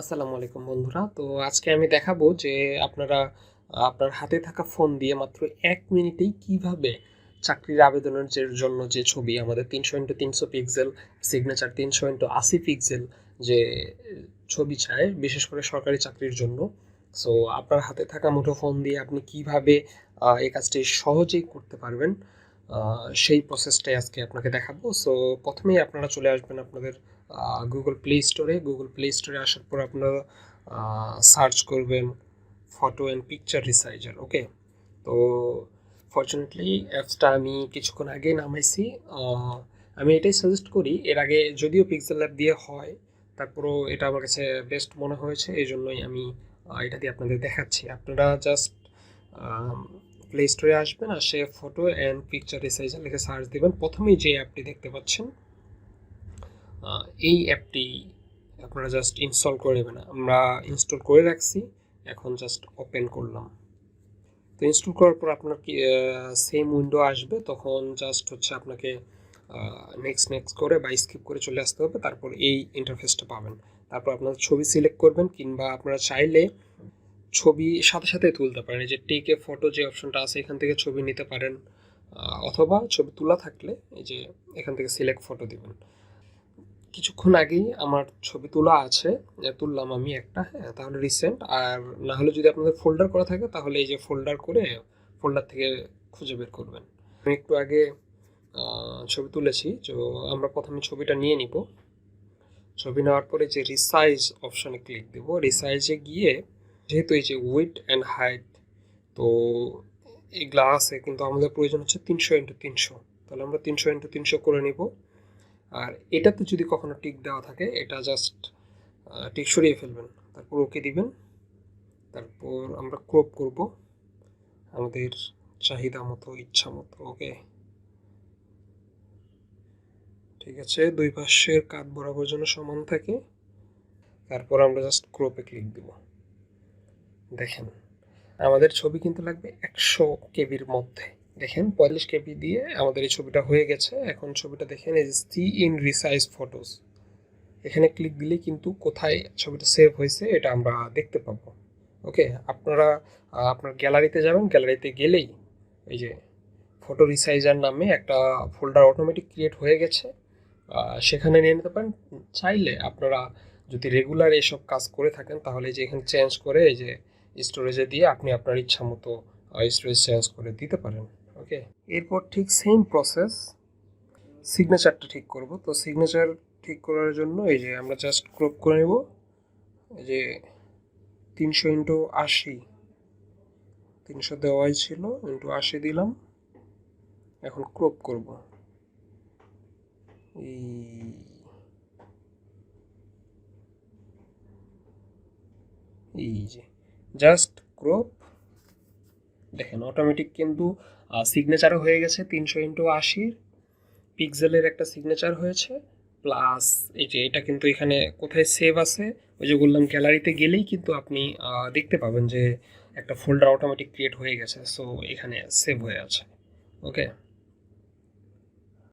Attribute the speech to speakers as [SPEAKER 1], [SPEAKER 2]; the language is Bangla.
[SPEAKER 1] আসসালামু আলাইকুম বন্ধুরা। তো আজকে আমি দেখাবো যে আপনারা, আপনার হাতে থাকা ফোন দিয়ে মাত্র এক মিনিটেই কীভাবে চাকরির আবেদনের যে জন্য যে ছবি, আমাদের তিনশো ইন্টু তিনশো পিক্সেল সিগনেচার তিনশো ইন্টু আশি পিক্সেল যে ছবি চায়, বিশেষ করে সরকারি চাকরির জন্য। সো আপনার হাতে থাকা মুঠো ফোন দিয়ে আপনি কীভাবে এই কাজটি সহজেই করতে পারবেন? সেই প্রসেসটাই আজকে আপনাকে দেখাবো। সো প্রথমেই আপনারা চলে আসবেন আপনাদের গুগল প্লে স্টোরে গুগল প্লে স্টোরে আসার পর আপনারা সার্চ করবেন photo and picture resizer okay তো ফর্চুনেটলি অ্যাপসটা আমি কিছুক্ষণ আগে নামাইছি। আমি এটাই সাজেস্ট করি, এর আগে যদিও পিক্সেল অ্যাপ দিয়ে হয়, তারপরও এটা আমার কাছে বেস্ট মনে হয়েছে এই জন্যই আমি এটা দিয়ে আপনাদের দেখাচ্ছি। আপনারা জাস্ট প্লে স্টোরে আসবেন আর সে ফটো অ্যান্ড পিকচার রিসাইজার লিখে সার্চ দেবেন। প্রথমেই যে অ্যাপটি দেখতে পাচ্ছেন এই অ্যাপটি আপনারা জাস্ট ইনস্টল করে নেবেন। আমরা ইনস্টল করে রাখছি, এখন জাস্ট ওপেন করলাম। তো ইনস্টল করার পর আপনার কি সেম উইন্ডো আসবে, তখন জাস্ট হচ্ছে আপনাকে নেক্সট নেক্সট করে বা স্কিপ করে চলে আসতে হবে। তারপর এই ইন্টারফেসটা পাবেন। তারপর আপনার ছবি সিলেক্ট করবেন, কিংবা আপনারা চাইলে ছবি সাথে সাথে তুলতে পারেন। এই যে টেকে ফটো যে অপশনটা আছে, এখান থেকে ছবি নিতে পারেন অথবা ছবি তোলা থাকলে এই যে এখান থেকে সিলেক্ট ফটো দিবেন। কিছুক্ষণ আগেই আমার ছবি তোলা আছে তুললাম আমি একটা হ্যাঁ তাহলে রিসেন্ট আর না হলে যদি আপনাদের ফোল্ডার করা থাকে, তাহলে এই যে ফোল্ডার করে ফোল্ডার থেকে খুঁজে বের করবেন। আমি একটু আগে ছবি তুলেছি, তো আমরা প্রথমে ছবিটা নিয়ে নিব। ছবি নেওয়ার পরে যে রিসাইজ অপশনে ক্লিক দেব। রিসাইজে গিয়ে যেহেতু এই যে উইথ অ্যান্ড হাইট তো এগুলা আছে কিন্তু আমাদের প্রয়োজন হচ্ছে তিনশো ইন্টু তিনশো। তাহলে আমরা তিনশো ইন্টু তিনশো করে নিব। আর এটাতে যদি কখনো টিক দেওয়া থাকে, এটা জাস্ট টিক সরিয়ে ফেলবেন। তারপর ওকে দিবেন। তারপর আমরা ক্রপ করব। আমাদের চাহিদা মতো, ইচ্ছা মতো ওকে ঠিক আছে, দুই পাশের কাত বরাবর যেন সমান থাকে। তারপর আমরা জাস্ট ক্রপে ক্লিক দেব। দেখেন, আমাদের ছবি কিন্তু লাগবে একশো কেবির মধ্যে। দেখেন, পঁয়তাল্লিশ কেবি দিয়ে আমাদের এই ছবিটা হয়ে গেছে। এখন ছবিটা দেখেন, এই সি ইন রিসাইজ ফটোস এখানে ক্লিক দিলে কিন্তু কোথায় ছবিটা সেভ হয়েছে এটা আমরা দেখতে পাবো। ওকে আপনারা আপনার গ্যালারিতে যাবেন গ্যালারিতে গেলেই এই যে ফটো রিসাইজার নামে একটা ফোল্ডার অটোমেটিক ক্রিয়েট হয়ে গেছে। সেখানে নিয়ে নিতে পারেন। চাইলে আপনারা যদি রেগুলার এসব কাজ করে থাকেন, তাহলে এই যে এখানে চেঞ্জ করে এই যে স্টোরেজে দিয়ে আপনি আপনার ইচ্ছা মতো স্টোরেজ চেঞ্জ করে দিতে পারেন ওকে এরপর ঠিক সেম প্রসেস সিগনেচারটা ঠিক করব। তো সিগনেচার ঠিক করার জন্য এই যে আমরা জাস্ট ক্রপ করে নেব, এই যে তিনশো ইন্টু আশি, তিনশো দেওয়াই ছিল ইন্টু আশি দিলাম, এখন ক্রপ করব। এই এই যে জাস্ট ক্রপ। দেখেন অটোমেটিক কিন্তু সিগনেচারও হয়ে গেছে তিনশো ইন্টু আশির। পিক্সেলের একটা সিগনেচার হয়েছে। প্লাস এই যে এটা কিন্তু এখানে কোথায় সেভ আছে, ওই যে বললাম গ্যালারিতে গেলেই কিন্তু আপনি দেখতে পাবেন যে একটা ফোল্ডার অটোমেটিক ক্রিয়েট হয়ে গেছে। সো এখানে সেভ হয়ে আছে। ওকে